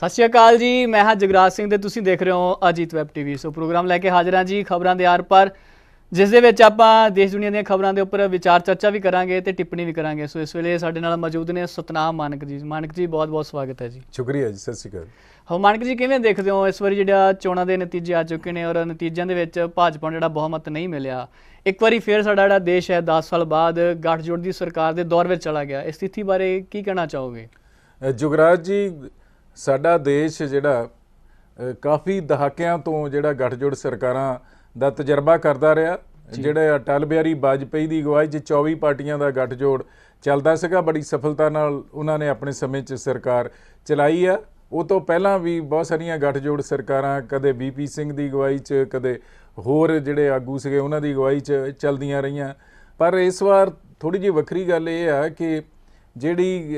ਸਤਿ ਸ਼੍ਰੀ ਅਕਾਲ ਜੀ ਮੈਂ ਹਾਂ ਜਗਰਾਜ ਸਿੰਘ ਤੇ ਤੁਸੀਂ ਦੇਖ ਰਹੇ ਹੋ Ajit web TV. So programme ਲੈ ਕੇ ਹਾਜ਼ਰ ਹਾਂ ਜੀ ਖਬਰਾਂ ਦੇ ਆਰ ਪਰ ਜਿਸ ਦੇ ਵਿੱਚ ਆਪਾਂ ਦੇਸ਼ ਦੁਨੀਆ ਦੀਆਂ ਖਬਰਾਂ ਦੇ ਉੱਪਰ ਵਿਚਾਰ ਚਰਚਾ ਵੀ ਕਰਾਂਗੇ ਤੇ ਟਿੱਪਣੀ ਵੀ ਕਰਾਂਗੇ। ਸੋ ਇਸ ਵੇਲੇ ਸਾਡੇ ਨਾਲ ਮੌਜੂਦ ਨੇ ਸਤਨਾਮ ਮਾਨਕ ਜੀ। ਮਾਨਕ ਜੀ ਬਹੁਤ ਬਹੁਤ ਸਵਾਗਤ ਹੈ ਜੀ। ਸ਼ੁਕਰੀਆ ਜੀ ਸਤਿ ਸ਼੍ਰੀ ਅਕਾਲ। ਹੋ ਮਾਨਕ ਜੀ ਕਿਵੇਂ ਦੇਖਦੇ ਹੋ? ਇਸ ਵਾਰੀ ਜਿਹੜਾ ਚੋਣਾਂ ਦੇ ਨਤੀਜੇ ਆ ਚੁੱਕੇ ਨੇ ਔਰ ਨਤੀਜਿਆਂ ਦੇ ਵਿੱਚ ਭਾਜਪਾ ਨੂੰ ਜਿਹੜਾ ਬਹੁਮਤ ਨਹੀਂ ਮਿਲਿਆ। ਇੱਕ ਵਾਰੀ ਫੇਰ ਸਾਡਾ ਜਿਹੜਾ ਦੇਸ਼ ਹੈ 10 ਸਾਲ ਬਾਅਦ ਗੱਠਜੋੜ ਦੀ ਸਰਕਾਰ ਦੇ ਦੌਰ ਵਿੱਚ ਚਲਾ ਗਿਆ। ਇਸ ਸਥਿਤੀ ਬਾਰੇ ਕੀ ਕਹਿਣਾ ਚਾਹੋਗੇ? ਜੁਗਰਾਜ ਜੀ ਸਾਡਾ ਦੇਸ਼ ਜਿਹੜਾ ਕਾਫੀ ਦਹਾਕਿਆਂ ਤੋਂ ਜਿਹੜਾ ਗੱਠਜੋੜ ਸਰਕਾਰਾਂ ਦਾ ਤਜਰਬਾ ਕਰਦਾ ਰਿਹਾ ਜਿਹੜੇ ਅਟਲ ਬਿਹਾਰੀ ਵਾਜਪੇਈ ਦੀ ਅਗਵਾਈ 'ਚ 24 ਪਾਰਟੀਆਂ ਦਾ ਗੱਠਜੋੜ ਚੱਲਦਾ ਸੀਗਾ ਬੜੀ ਸਫਲਤਾ ਨਾਲ ਉਹਨਾਂ ਨੇ ਆਪਣੇ ਸਮੇਂ 'ਚ ਸਰਕਾਰ ਚਲਾਈ ਆ। ਉਹ ਤੋਂ ਪਹਿਲਾਂ ਵੀ ਬਹੁਤ ਸਾਰੀਆਂ ਗੱਠਜੋੜ ਸਰਕਾਰਾਂ ਕਦੇ ਬੀਪੀ ਸਿੰਘ ਦੀ ਅਗਵਾਈ 'ਚ ਕਦੇ ਹੋਰ ਜਿਹੜੇ ਆਗੂ ਸੀਗੇ ਉਹਨਾਂ ਦੀ ਅਗਵਾਈ 'ਚ ਚੱਲਦੀਆਂ ਰਹੀਆਂ। ਪਰ ਇਸ ਵਾਰ ਥੋੜੀ ਜਿਹੀ ਵੱਖਰੀ ਗੱਲ ਇਹ ਆ ਕਿ ਜਿਹੜੀ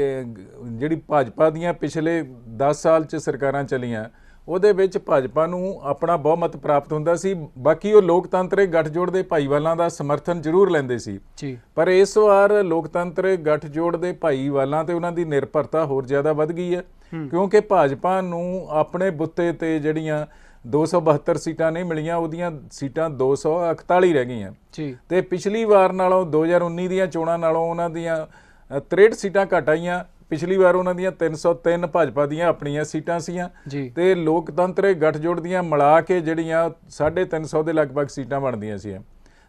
ਜਿਹੜੀ ਭਾਜਪਾ ਦੀਆਂ ਪਿਛਲੇ 10 ਸਾਲ ਚ ਸਰਕਾਰਾਂ ਚੱਲੀਆਂ ਉਹਦੇ ਵਿੱਚ ਭਾਜਪਾ ਨੂੰ ਆਪਣਾ ਬਹੁਮਤ ਪ੍ਰਾਪਤ ਹੁੰਦਾ ਸੀ। ਬਾਕੀ ਉਹ ਲੋਕਤੰਤਰਿਕ ਗੱਠਜੋੜ ਦੇ ਭਾਈਵਾਲਾਂ ਦਾ ਸਮਰਥਨ ਜ਼ਰੂਰ ਲੈਂਦੇ ਸੀ। ਜੀ। ਪਰ ਇਸ ਵਾਰ ਲੋਕਤੰਤਰਿਕ ਗੱਠਜੋੜ ਦੇ ਭਾਈਵਾਲਾਂ ਤੇ ਉਹਨਾਂ ਦੀ ਨਿਰਭਰਤਾ ਹੋਰ ਜ਼ਿਆਦਾ ਵੱਧ ਗਈ ਹੈ। ਕਿਉਂਕਿ ਭਾਜਪਾ ਨੂੰ ਆਪਣੇ ਬੁੱਤੇ ਤੇ ਜਿਹੜੀਆਂ 272 ਸੀਟਾਂ ਨਹੀਂ ਮਿਲੀਆਂ ਉਹਦੀਆਂ ਸੀਟਾਂ 241 ਰਹਿ ਗਈਆਂ। ਜੀ। ਤੇ ਪਿਛਲੀ ਵਾਰ ਨਾਲੋਂ 2019 ਦੀਆਂ ਚੋਣਾਂ ਨਾਲੋਂ ਉਹਨਾਂ ਦੀਆਂ 63 ਸੀਟਾਂ ਘਟ ਆਈਆਂ। ਪਿਛਲੀ ਵਾਰ ਉਹਨਾਂ ਦੀਆਂ 303 ਭਾਜਪਾ ਦੀਆਂ ਆਪਣੀਆਂ ਸੀਟਾਂ ਸੀਆਂ। ਤੇ ਲੋਕਤੰਤਰਿਕ ਗੱਠਜੋੜ ਦੀਆਂ ਮਿਲਾ ਕੇ ਜਿਹੜੀਆਂ 350 ਦੇ ਲਗਭਗ ਸੀਟਾਂ ਬਣਦੀਆਂ ਸੀ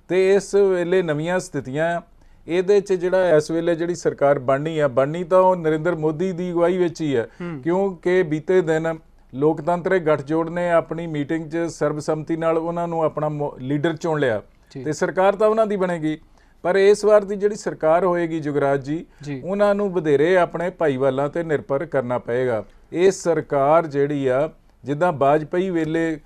ਤੇ ਇਸ ਵੇਲੇ ਨਵੀਆਂ ਸਥਿਤੀਆਂ। ਇਹਦੇ 'ਚ ਜਿਹੜਾ ਇਸ ਵੇਲੇ ਜਿਹੜੀ ਸਰਕਾਰ ਬਣਨੀ ਆ ਬਣਨੀ ਤਾਂ ਉਹ ਨਰਿੰਦਰ ਮੋਦੀ ਦੀ ਅਗਵਾਈ ਵਿੱਚ ਹੀ ਹੈ। ਕਿਉਂਕਿ ਬੀਤੇ ਦਿਨ ਲੋਕਤੰਤਰਿਕ ਗੱਠਜੋੜ ਨੇ ਆਪਣੀ ਮੀਟਿੰਗ 'ਚ ਸਰਬਸੰਮਤੀ ਨਾਲ ਉਹਨਾਂ ਨੂੰ ਆਪਣਾ ਲੀਡਰ ਚੁਣ ਲਿਆ। ਤੇ ਸਰਕਾਰ ਤਾਂ ਉਹਨਾਂ ਦੀ ਬਣੇਗੀ। ਪਰ ਇਸ ਵਾਰ ਦੀ ਜਿਹੜੀ ਸਰਕਾਰ ਹੋਏਗੀ ਜੁਗਰਾਜ ਜੀ। ਉਹਨਾਂ ਨੂੰ ਵਧੇਰੇ ਆਪਣੇ ਭਾਈਵਾਲਾਂ ਤੇ ਨਿਰਭਰ ਕਰਨਾ ਪਏਗਾ। ਇਹ ਸਰਕਾਰ ਜਿਹੜੀ ਆ ਜਿੱਦਾਂ ਬਾਜਪਈ ਵੇਲੇ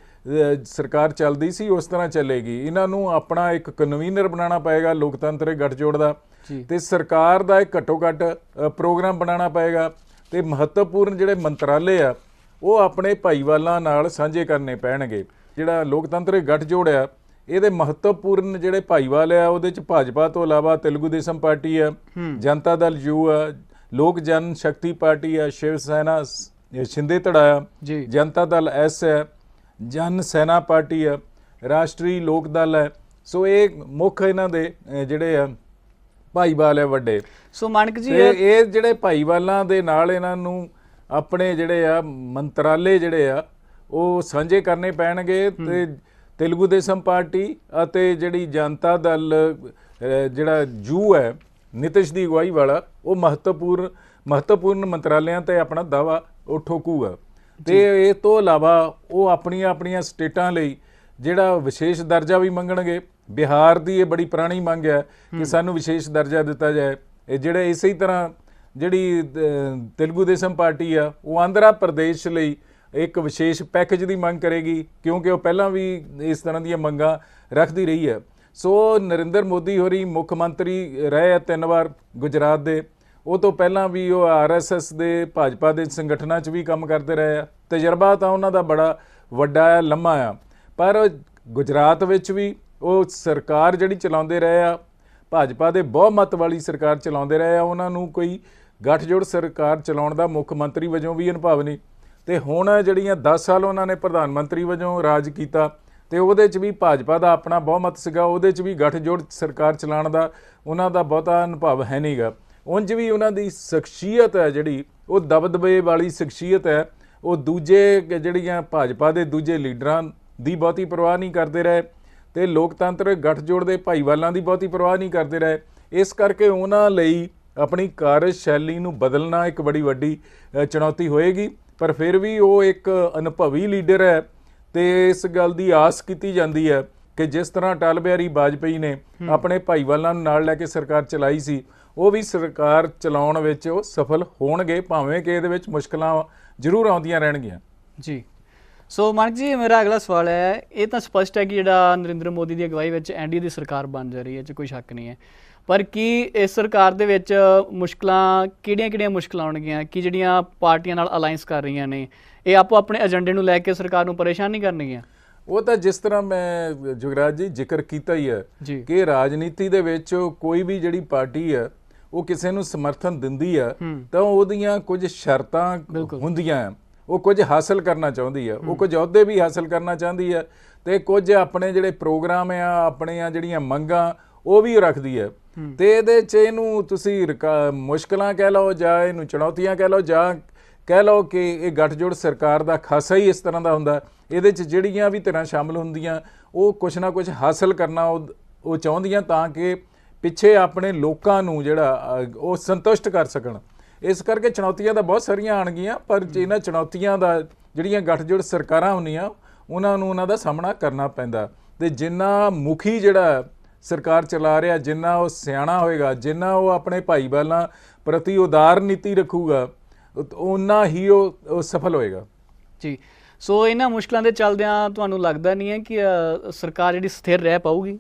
ਸਰਕਾਰ ਚੱਲਦੀ ਸੀ ਉਸ ਤਰ੍ਹਾਂ ਚੱਲੇਗੀ। ਇਹਨਾਂ ਨੂੰ ਆਪਣਾ ਇੱਕ ਕਨਵੀਨਰ ਬਣਾਉਣਾ ਪਏਗਾ ਲੋਕਤੰਤਰਿਕ ਗੱਠਜੋੜ ਦਾ। ਤੇ ਸਰਕਾਰ ਦਾ ਇੱਕ ਘੱਟੋ ਘੱਟ ਪ੍ਰੋਗਰਾਮ ਬਣਾਉਣਾ ਪਏਗਾ। ਤੇ ਮਹੱਤਵਪੂਰਨ ਜਿਹੜੇ ਮੰਤਰਾਲੇ ਆ ਉਹ ਆਪਣੇ ਭਾਈਵਾਲਾਂ ਨਾਲ ਸਾਂਝੇ ਕਰਨੇ ਪੈਣਗੇ। ਜਿਹੜਾ ਲੋਕਤੰਤਰਿਕ ਗੱਠਜੋੜ ਆ ਇਹਦੇ ਮਹੱਤਵਪੂਰਨ ਜਿਹੜੇ ਭਾਈਵਾਲ ਆ ਉਹਦੇ ਚ ਭਾਜਪਾ ਤੋਂ ਇਲਾਵਾ ਤੇਲਗੂ ਦੇਸ਼ਮ ਪਾਰਟੀ ਆ ਜਨਤਾ ਦਲ ਯੂ ਆ ਲੋਕ ਜਨ ਸ਼ਕਤੀ ਪਾਰਟੀ ਆ ਸ਼ਿਵ ਸੈਨਾ ਸ਼ਿੰਦੇ ਧੜਾ ਆ ਜੀ। ਜਨਤਾ ਦਲ ਐਸ ਹੈ ਜਨ ਸੈਨਾ ਪਾਰਟੀ ਹੈ ਰਾਸ਼ਟਰੀ ਲੋਕ ਦਲ ਹੈ ਸੋ ਇਹ ਮੁੱਖ ਇਹਨਾਂ ਦੇ ਜਿਹੜੇ ਆ ਭਾਈਵਾਲ ਹੈ ਵੱਡੇ। ਸੋ ਮਾਨਕ ਜੀ ਇਹ ਜਿਹੜੇ ਭਾਈਵਾਲਾਂ ਦੇ ਨਾਲ ਇਹਨਾਂ ਨੂੰ ਆਪਣੇ ਜਿਹੜੇ ਆ ਮੰਤਰਾਲੇ ਜਿਹੜੇ ਆ ਉਹ ਸਾਂਝੇ ਕਰਨੇ ਪੈਣਗੇ ਤੇ ਤੇਲਗੂ ਦੇਸ਼ਮ ਪਾਰਟੀ ਅਤੇ ਜਿਹੜੀ ਜਨਤਾ ਦਲ ਜਿਹੜਾ ਜੂ ਹੈ ਨਿਤਿਸ਼ ਦੀ ਅਗਵਾਈ ਵਾਲਾ ਉਹ ਮਹੱਤਵਪੂਰਨ ਮਹੱਤਵਪੂਰਨ ਮੰਤਰਾਲਿਆਂ ਤੇ ਆਪਣਾ ਦਾਵਾ ਉਹ ਠੋਕੂਗਾ। ਤੇ ਇਹ ਤੋਂ ਇਲਾਵਾ ਉਹ ਆਪਣੀਆਂ ਆਪਣੀਆਂ ਸਟੇਟਾਂ ਲਈ ਜਿਹੜਾ ਵਿਸ਼ੇਸ਼ ਦਰਜਾ ਵੀ ਮੰਗਣਗੇ। ਬਿਹਾਰ ਦੀ ਇਹ ਬੜੀ ਪੁਰਾਣੀ ਮੰਗ ਹੈ ਕਿ ਸਾਨੂੰ ਵਿਸ਼ੇਸ਼ ਦਰਜਾ ਦਿੱਤਾ ਜਾਏ। ਇਹ ਜਿਹੜੇ ਇਸੇ ਹੀ ਤਰ੍ਹਾਂ ਜਿਹੜੀ ਤੇਲਗੂ ਦੇਸ਼ਮ ਪਾਰਟੀ ਆ ਉਹ ਆਂਧਰਾ ਪ੍ਰਦੇਸ਼ ਲਈ ਇੱਕ ਵਿਸ਼ੇਸ਼ ਪੈਕੇਜ ਦੀ ਮੰਗ ਕਰੇਗੀ, ਕਿਉਂਕਿ ਉਹ ਪਹਿਲਾਂ ਵੀ ਇਸ ਤਰ੍ਹਾਂ ਦੀਆਂ ਮੰਗਾਂ ਰੱਖਦੀ ਰਹੀ ਹੈ। ਸੋ ਨਰਿੰਦਰ ਮੋਦੀ ਹੋਰੀ ਮੁੱਖ ਮੰਤਰੀ ਰਹੇ ਆ ਤਿੰਨ ਵਾਰ ਗੁਜਰਾਤ ਦੇ। ਉਹ ਤੋਂ ਪਹਿਲਾਂ ਵੀ ਉਹ ਆਰਐਸਐਸ ਦੇ, ਭਾਜਪਾ ਦੇ ਸੰਗਠਨਾਂ 'ਚ ਵੀ ਕੰਮ ਕਰਦੇ ਰਹੇ ਆ। ਤਜਰਬਾ ਤਾਂ ਉਹਨਾਂ ਦਾ ਬੜਾ ਵੱਡਾ ਆ, ਲੰਮਾ ਆ। ਪਰ ਗੁਜਰਾਤ ਵਿੱਚ ਵੀ ਉਹ ਸਰਕਾਰ ਜਿਹੜੀ ਚਲਾਉਂਦੇ ਰਹੇ ਆ, ਭਾਜਪਾ ਦੇ ਬਹੁਮਤ ਵਾਲੀ ਸਰਕਾਰ ਚਲਾਉਂਦੇ ਰਹੇ ਆ, ਉਹਨਾਂ ਨੂੰ ਕੋਈ ਗੱਠਜੋੜ ਸਰਕਾਰ ਚਲਾਉਣ ਦਾ ਮੁੱਖ ਮੰਤਰੀ ਵਜੋਂ ਵੀ ਅਨੁਭਵ ਨਹੀਂ। ਤੇ ਹੁਣ ਜਿਹੜੀਆਂ 10 ਸਾਲ ਉਹਨਾਂ ਨੇ ਪ੍ਰਧਾਨ ਮੰਤਰੀ ਵਜੋਂ ਰਾਜ ਕੀਤਾ ਤੇ ਉਹਦੇ 'ਚ ਵੀ ਭਾਜਪਾ ਦਾ ਆਪਣਾ ਬਹੁਮਤ ਸੀਗਾ, ਉਹਦੇ 'ਚ ਵੀ ਗੱਠਜੋੜ ਸਰਕਾਰ ਚਲਾਉਣ ਦਾ ਉਹਨਾਂ ਦਾ ਬਹੁਤਾ ਅਨੁਭਵ ਹੈ ਨਹੀਂਗਾ ਉਂਝ ਵੀ ਉਹਨਾਂ ਦੀ ਸ਼ਖਸੀਅਤ ਹੈ ਜਿਹੜੀ, ਉਹ ਦਬਦਬੇ ਵਾਲੀ ਸ਼ਖਸੀਅਤ ਹੈ। ਉਹ ਦੂਜੇ ਜਿਹੜੀਆਂ ਭਾਜਪਾ ਦੇ ਦੂਜੇ ਲੀਡਰਾਂ ਦੀ ਬਹੁਤੀ ਪਰਵਾਹ ਨਹੀਂ ਕਰਦੇ ਰਹੇ ਤੇ ਲੋਕਤੰਤਰ ਗੱਠਜੋੜ ਦੇ ਭਾਈਵਾਲਾਂ ਦੀ ਬਹੁਤੀ ਪਰਵਾਹ ਨਹੀਂ ਕਰਦੇ ਰਹੇ। ਇਸ ਕਰਕੇ ਉਹਨਾਂ ਲਈ ਆਪਣੀ ਕਾਰਜ ਸ਼ੈਲੀ ਨੂੰ ਬਦਲਣਾ ਇੱਕ ਬੜੀ ਵੱਡੀ ਚੁਣੌਤੀ ਹੋਏਗੀ। ਪਰ ਫਿਰ ਵੀ ਉਹ ਇੱਕ ਅਨੁਭਵੀ ਲੀਡਰ ਹੈ ਤੇ ਇਸ ਗੱਲ ਦੀ ਆਸ ਕੀਤੀ ਜਾਂਦੀ ਹੈ ਕਿ ਜਿਸ ਤਰ੍ਹਾਂ ਅਟਲ ਬਿਹਾਰੀ ਵਾਜਪੇਈ ਨੇ ਆਪਣੇ ਭਾਈਵਾਲਾਂ ਨੂੰ ਨਾਲ ਲੈ ਕੇ ਸਰਕਾਰ ਚਲਾਈ ਸੀ ਉਹ ਵੀ ਸਰਕਾਰ ਚਲਾਉਣ ਵਿੱਚ ਉਹ ਸਫਲ ਹੋਣਗੇ ਭਾਵੇਂ ਕਿ ਇਹਦੇ ਵਿੱਚ ਮੁਸ਼ਕਲਾਂ ਜ਼ਰੂਰ ਆਉਂਦੀਆਂ ਰਹਿਣਗੀਆਂ। ਜੀ। ਸੋ ਮਾਨਕ ਜੀ ਮੇਰਾ ਅਗਲਾ ਸਵਾਲ ਹੈ ਇਹ ਤਾਂ ਸਪਸ਼ਟ ਹੈ ਕਿ ਜਿਹੜਾ ਨਰਿੰਦਰ ਮੋਦੀ ਦੀ ਅਗਵਾਈ ਵਿੱਚ ਐਨਡੀਏ ਦੀ ਸਰਕਾਰ ਬਣ ਜਾ ਰਹੀ ਹੈ 'ਚ ਕੋਈ ਸ਼ੱਕ ਨਹੀਂ ਹੈ। ਪਰ ਕੀ ਇਸ ਸਰਕਾਰ ਦੇ ਵਿੱਚ ਮੁਸ਼ਕਲਾਂ ਕਿਹੜੀਆਂ-ਕਿਹੜੀਆਂ ਮੁਸ਼ਕਲਾਂ ਆਉਣਗੀਆਂ? ਕਿ ਜਿਹੜੀਆਂ ਪਾਰਟੀਆਂ ਨਾਲ ਅਲਾਈਅੰਸ ਕਰ ਰਹੀਆਂ ਨੇ ਇਹ ਆਪੋ ਆਪਣੇ ਏਜੰਡੇ ਨੂੰ ਲੈ ਕੇ ਸਰਕਾਰ ਨੂੰ ਪਰੇਸ਼ਾਨ ਨਹੀਂ ਕਰਨਗੀਆਂ? ਉਹ ਤਾਂ ਜਿਸ ਤਰ੍ਹਾਂ ਮੈਂ ਜੁਗਰਾਜ ਜੀ ਜ਼ਿਕਰ ਕੀਤਾ ਹੀ ਹੈ ਕਿ ਰਾਜਨੀਤੀ ਦੇ ਵਿੱਚ ਕੋਈ ਵੀ ਜਿਹੜੀ ਪਾਰਟੀ ਹੈ ਉਹ ਕਿਸੇ ਨੂੰ ਸਮਰਥਨ ਦਿੰਦੀ ਆ ਹੂੰ। ਤਾਂ ਉਹਦੀਆਂ ਕੁਝ ਸ਼ਰਤਾਂ ਹੁੰਦੀਆਂ ਉਹ ਕੁਝ ਹਾਸਲ ਕਰਨਾ ਚਾਹੁੰਦੀ ਆ ਉਹ ਕੁਝ ਅਹੁਦੇ ਵੀ ਹਾਸਲ ਕਰਨਾ ਚਾਹੁੰਦੀ ਆ ਤੇ ਕੁਝ ਆਪਣੇ ਜਿਹੜੇ ਪ੍ਰੋਗਰਾਮ ਆ ਆਪਣੀਆਂ ਜਿਹੜੀਆਂ ਮੰਗਾਂ ਉਹ ਵੀ ਰੱਖਦੀ ਹੈ। ਤੇ ਇਹਦੇ ਚ ਇਹਨੂੰ ਤੁਸੀਂ ਮੁਸ਼ਕਲਾਂ ਕਹਿ ਲਓ ਜਾਂ ਇਹਨੂੰ ਚੁਣੌਤੀਆਂ ਕਹਿ ਲਓ ਜਾਂ ਕਹਿ ਲਓ ਕਿ ਇਹ ਗੱਠਜੋੜ ਸਰਕਾਰ ਦਾ ਖਾਸਾ ਹੀ ਇਸ ਤਰ੍ਹਾਂ ਦਾ ਹੁੰਦਾ ਇਹਦੇ ਚ ਜਿਹੜੀਆਂ ਵੀ ਤਰ੍ਹਾਂ ਸ਼ਾਮਲ ਹੁੰਦੀਆਂ ਉਹ ਕੁਛ ਨਾ ਕੁਛ ਹਾਸਲ ਕਰਨਾ ਉਹ ਉਹ ਚਾਹੁੰਦੀਆਂ ਤਾਂ ਕਿ ਪਿੱਛੇ ਆਪਣੇ ਲੋਕਾਂ ਨੂੰ ਜਿਹੜਾ ਉਹ ਸੰਤੁਸ਼ਟ ਕਰ ਸਕਣ। ਇਸ ਕਰਕੇ ਚੁਣੌਤੀਆਂ ਤਾਂ ਬਹੁਤ ਸਾਰੀਆਂ ਆਣਗੀਆਂ ਪਰ ਇਹਨਾਂ ਚੁਣੌਤੀਆਂ ਦਾ ਜਿਹੜੀਆਂ ਗੱਠਜੋੜ ਸਰਕਾਰਾਂ ਹੁੰਦੀਆਂ ਉਹਨਾਂ ਨੂੰ ਉਹਨਾਂ ਦਾ ਸਾਹਮਣਾ ਕਰਨਾ ਪੈਂਦਾ। ਤੇ ਜਿੰਨਾ ਮੁਖੀ ਜਿਹੜਾ ਸਰਕਾਰ ਚਲਾ ਰਿਹਾ, ਜਿੰਨਾ ਉਹ ਸਿਆਣਾ ਹੋਏਗਾ, ਜਿੰਨਾ ਉਹ ਆਪਣੇ ਭਾਈਵਾਲਾਂ ਪ੍ਰਤੀ ਉਦਾਰ ਨੀਤੀ ਰੱਖੂਗਾ ਉਨਾ ਹੀ ਉਹ ਸਫਲ ਹੋਏਗਾ। ਜੀ। ਸੋ ਇਹਨਾਂ ਮੁਸ਼ਕਲਾਂ ਦੇ ਚੱਲਦਿਆਂ ਤੁਹਾਨੂੰ ਲੱਗਦਾ ਨਹੀਂ ਹੈ ਕਿ ਸਰਕਾਰ ਜਿਹੜੀ ਸਥਿਰ ਰਹਿ ਪਾਊਗੀ?